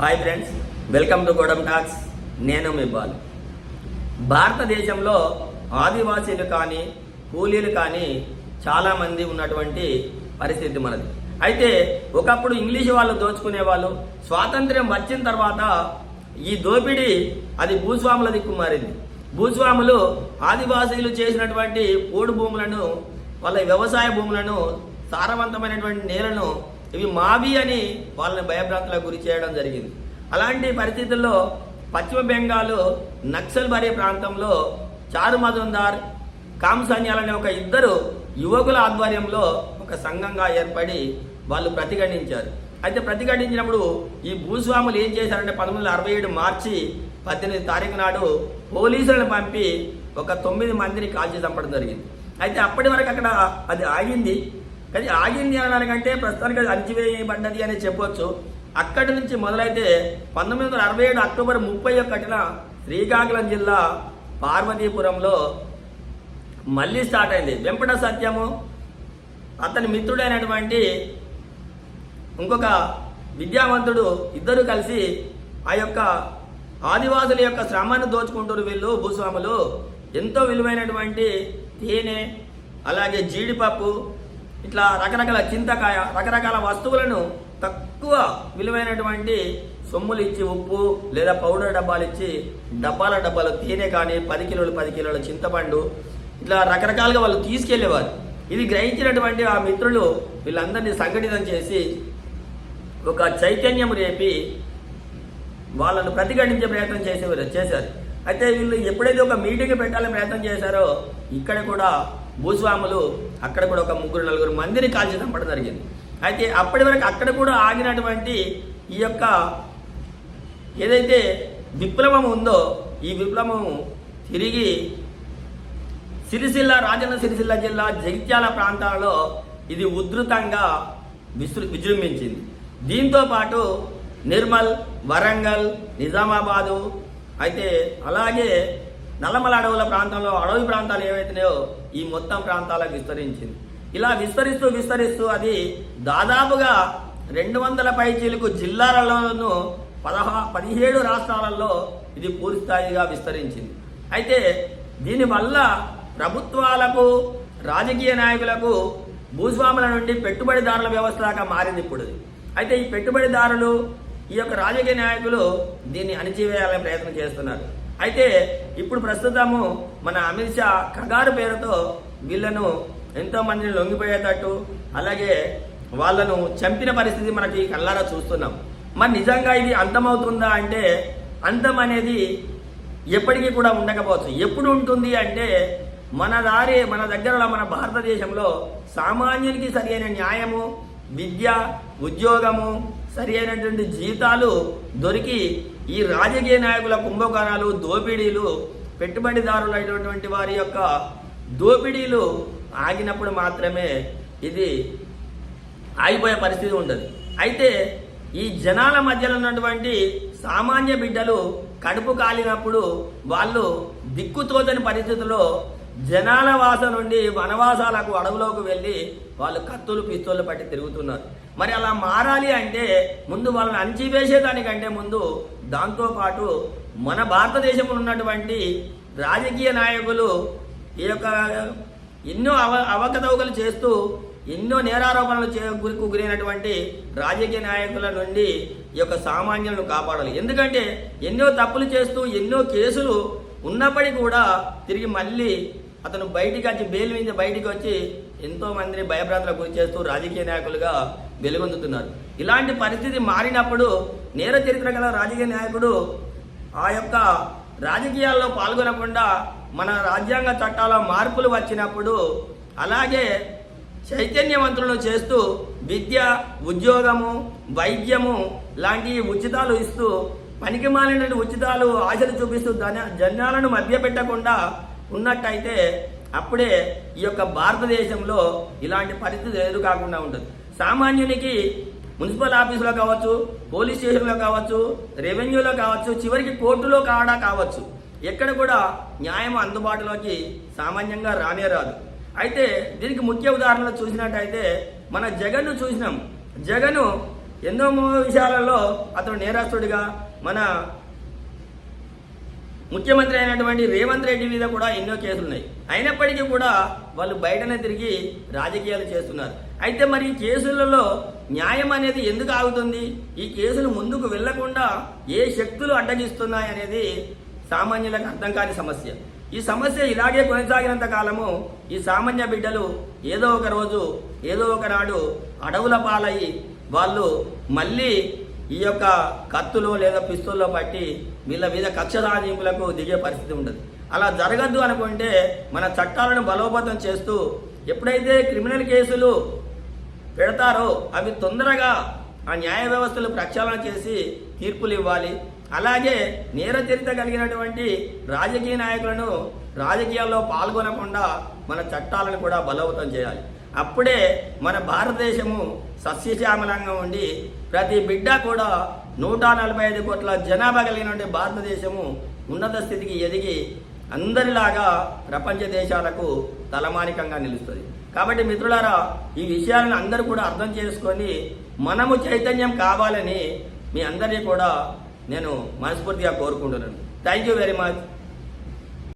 Hi friends welcome to Godam Talks నేను మీ బాలు. భారతదేశంలో ఆదివాసీలు కానీ కూలీలు కానీ చాలామంది ఉన్నటువంటి పరిస్థితి మనది. అయితే ఒకప్పుడు ఇంగ్లీష్ వాళ్ళు దోచుకునే వాళ్ళు స్వాతంత్ర్యం వచ్చిన తర్వాత ఈ దోపిడీ అది భూస్వాముల దిక్కు మారింది. భూస్వాములు ఆదివాసీలు చేసినటువంటి పోడు భూములను వాళ్ళ వ్యవసాయ భూములను సారవంతమైనటువంటి నేలను ఇవి మావి అని వాళ్ళని భయభ్రాంతులకు గురి చేయడం జరిగింది. అలాంటి పరిస్థితుల్లో పశ్చిమ బెంగాల్ నక్సల్ బరీ ప్రాంతంలో చారు మజుందార్ అనే ఒక ఇద్దరు యువకుల ఆధ్వర్యంలో ఒక సంఘంగా ఏర్పడి వాళ్ళు ప్రతిఘటించారు. అయితే ప్రతిఘటించినప్పుడు ఈ భూస్వాములు ఏం చేశారంటే పంతొమ్మిది వందల అరవై ఏడు మార్చి పద్దెనిమిది తారీఖు నాడు పోలీసులను పంపి ఒక తొమ్మిది మందిని కాల్చి చంపడం జరిగింది. అయితే అప్పటి వరకు అక్కడ అది ఆగింది. కానీ ఆగింది అనడానికంటే ప్రస్తుతానికి అది అణచివేయబడ్డది అని చెప్పొచ్చు. అక్కడి నుంచి మొదలైతే పంతొమ్మిది వందల అరవై ఏడు అక్టోబర్ ముప్పై ఒకటిన శ్రీకాకుళం జిల్లా పార్వతీపురంలో మళ్ళీ స్టార్ట్ అయింది. వెంపట సత్యము అతని మిత్రుడైనటువంటి ఇంకొక విద్యావంతుడు ఇద్దరు కలిసి ఆ యొక్క ఆదివాసుల యొక్క శ్రమను దోచుకుంటారు వీళ్ళు భూస్వాములు. ఎంతో విలువైనటువంటి తేనె అలాగే జీడిపప్పు ఇట్లా రకరకాల చింతకాయ రకరకాల వస్తువులను తక్కువ విలువైనటువంటి సొమ్ములు ఇచ్చి ఉప్పు లేదా పౌడర్ డబ్బాలు ఇచ్చి డబ్బాల డబ్బాలు తేనె కానీ పది కిలోలు పది కిలోల చింతపండు ఇట్లా రకరకాలుగా వాళ్ళు తీసుకెళ్ళేవారు. ఇది గ్రహించినటువంటి ఆ మిత్రులు వీళ్ళందరినీ సంఘటితం చేసి ఒక చైతన్యం రేపి వాళ్ళను ప్రతిఘటించే ప్రయత్నం చేసేవారు చేశారు. అయితే వీళ్ళు ఎప్పుడైతే ఒక మీటింగ్ పెట్టాలని ప్రయత్నం చేశారో ఇక్కడ కూడా భూస్వాములు అక్కడ కూడా ఒక ముగ్గురు నలుగురు మందిని కాల్చి చంపడం జరిగింది. అయితే అప్పటి వరకు అక్కడ కూడా ఆగినటువంటి ఈ యొక్క ఏదైతే విప్లవం ఉందో ఈ విప్లవం తిరిగి సిరిసిల్ల రాజన్న సిరిసిల్ల జిల్లా జగిత్యాల ప్రాంతాలలో ఇది ఉధృతంగా విసృ విజృంభించింది. దీంతో పాటు నిర్మల్ వరంగల్ నిజామాబాదు అయితే అలాగే నల్లమల అడవుల ప్రాంతంలో అడవి ప్రాంతాలు ఏవైతున్నాయో ఈ మొత్తం ప్రాంతాలకు విస్తరించింది. ఇలా విస్తరిస్తూ విస్తరిస్తూ అది దాదాపుగా రెండు వందల పైచీలకు జిల్లాలలోనూ పదహా పదిహేడు రాష్ట్రాలలో ఇది పూర్తిస్థాయిగా విస్తరించింది. అయితే దీనివల్ల ప్రభుత్వాలకు రాజకీయ నాయకులకు భూస్వాముల నుండి పెట్టుబడిదారుల వ్యవస్థగా మారింది ఇప్పుడు. అయితే ఈ పెట్టుబడిదారులు ఈ యొక్క రాజకీయ నాయకులు దీన్ని అణిచివేయాలని ప్రయత్నం చేస్తున్నారు. అయితే ఇప్పుడు ప్రస్తుతము మన అమిత్ షా కగారు పేరుతో వీళ్ళను ఎంతో మందిని లొంగిపోయేటట్టు అలాగే వాళ్ళను చంపిన పరిస్థితి మనకి కళ్ళారా చూస్తున్నాం. మరి నిజంగా ఇది అంతమవుతుందా అంటే అంతం అనేది ఎప్పటికీ కూడా ఉండకపోవచ్చు. ఎప్పుడు ఉంటుంది అంటే మన దారి మన దగ్గర మన భారతదేశంలో సామాన్యునికి సరి అయిన న్యాయము విద్య ఉద్యోగము సరి అయినటువంటి జీతాలు దొరికి ఈ రాజకీయ నాయకుల కుంభకోణాలు దోపిడీలు పెట్టుబడిదారులు అయినటువంటి వారి యొక్క దోపిడీలు ఆగినప్పుడు మాత్రమే ఇది ఆగిపోయే పరిస్థితి ఉండదు. అయితే ఈ జనాల మధ్యలో ఉన్నటువంటి సామాన్య బిడ్డలు కడుపు కాలినప్పుడు వాళ్ళు దిక్కుతోదని పరిస్థితుల్లో జనాల వాస నుండి వనవాసాలకు అడవులోకి వెళ్ళి వాళ్ళు కత్తులు పిస్తోళ్ళు పట్టి తిరుగుతున్నారు. మరి అలా మారాలి అంటే ముందు వాళ్ళని అణిచివేసేదానికంటే ముందు దాంతోపాటు మన భారతదేశంలో ఉన్నటువంటి రాజకీయ నాయకులు ఈ యొక్క ఎన్నో అవ అవకతవకలు చేస్తూ ఎన్నో నేరారోపణలు చే గురికి గురైనటువంటి రాజకీయ నాయకుల నుండి ఈ యొక్క సామాన్యులను కాపాడాలి. ఎందుకంటే ఎన్నో తప్పులు చేస్తూ ఎన్నో కేసులు ఉన్నప్పటికీ కూడా తిరిగి మళ్ళీ అతను బయటికి వచ్చి బెయిల్ మీద బయటికి వచ్చి ఎంతో మందిని భయభ్రాంతులకు గురి చేస్తూ రాజకీయ నాయకులుగా వెలుగొందుతున్నారు. ఇలాంటి పరిస్థితి మారినప్పుడు నేర చరిత్ర గల రాజకీయ నాయకుడు ఆ యొక్క రాజకీయాల్లో పాల్గొనకుండా మన రాజ్యాంగ చట్టాల మార్పులు వచ్చినప్పుడు అలాగే చైతన్యవంతులను చేస్తూ విద్య ఉద్యోగము వైద్యము లాంటి ఉచితాలు ఇస్తూ పనికి మాలిన ఉచితాలు ఆశలు చూపిస్తూ ధన జనాలను మభ్యపెట్టకుండా ఉన్నట్టయితే అప్పుడే ఈ యొక్క భారతదేశంలో ఇలాంటి పరిస్థితి ఎదురు కాకుండా ఉంటుంది. సామాన్యునికి మున్సిపల్ ఆఫీసులో కావచ్చు పోలీస్ స్టేషన్లో కావచ్చు రెవెన్యూలో కావచ్చు చివరికి కోర్టులో కాడా కావచ్చు. ఎక్కడ కూడా న్యాయం అందుబాటులోకి సామాన్యంగా రానే రాదు. అయితే దీనికి ముఖ్య ఉదాహరణలు చూసినట్టయితే మన జగన్ను చూసినాం. జగను ఎన్నో విషయాలలో అతను నేరస్తుడిగా మన ముఖ్యమంత్రి అయినటువంటి రేవంత్ రెడ్డి మీద కూడా ఎన్నో కేసులు ఉన్నాయి అయినప్పటికీ కూడా వాళ్ళు బయటనే తిరిగి రాజకీయాలు చేస్తున్నారు. అయితే మరి ఈ కేసులలో న్యాయం అనేది ఎందుకు ఆగుతుంది? ఈ కేసులు ముందుకు వెళ్ళకుండా ఏ శక్తులు అడ్డగిస్తున్నాయి అనేది సామాన్యులకు అర్థం కాని సమస్య. ఈ సమస్య ఇలాగే కొనసాగినంత కాలము ఈ సామాన్య బిడ్డలు ఏదో ఒక రోజు ఏదో ఒకనాడు అడవుల పాలయ్యి వాళ్ళు మళ్ళీ ఈ యొక్క కత్తులో లేదా పిస్తుల్లో పట్టి వీళ్ళ మీద కక్ష రాజింపులకు దిగే పరిస్థితి ఉండదు. అలా జరగద్దు అనుకుంటే మన చట్టాలను బలోపేతం చేస్తూ ఎప్పుడైతే క్రిమినల్ కేసులు పెడతారో అవి తొందరగా ఆ న్యాయ వ్యవస్థలు ప్రక్షాళన చేసి తీర్పులు ఇవ్వాలి. అలాగే నేర చరిత్ర కలిగినటువంటి రాజకీయ నాయకులను రాజకీయాల్లో పాల్గొనకుండా మన చట్టాలను కూడా బలోపేతం చేయాలి. అప్పుడే మన భారతదేశము సస్యశ్యామలంగా ఉండి ప్రతి బిడ్డ కూడా నూట నలభై ఐదు కోట్ల జనాభా కలిగినటువంటి భారతదేశము ఉన్నత స్థితికి ఎదిగి అందరిలాగా ప్రపంచ దేశాలకు తలమానికంగా నిలుస్తుంది. కాబట్టి మిత్రులారా ఈ విషయాలను అందరూ కూడా అర్థం చేసుకొని మనము చైతన్యం కావాలని మీ అందరినీ కూడా నేను మనస్ఫూర్తిగా కోరుకుంటున్నాను. Thank you very much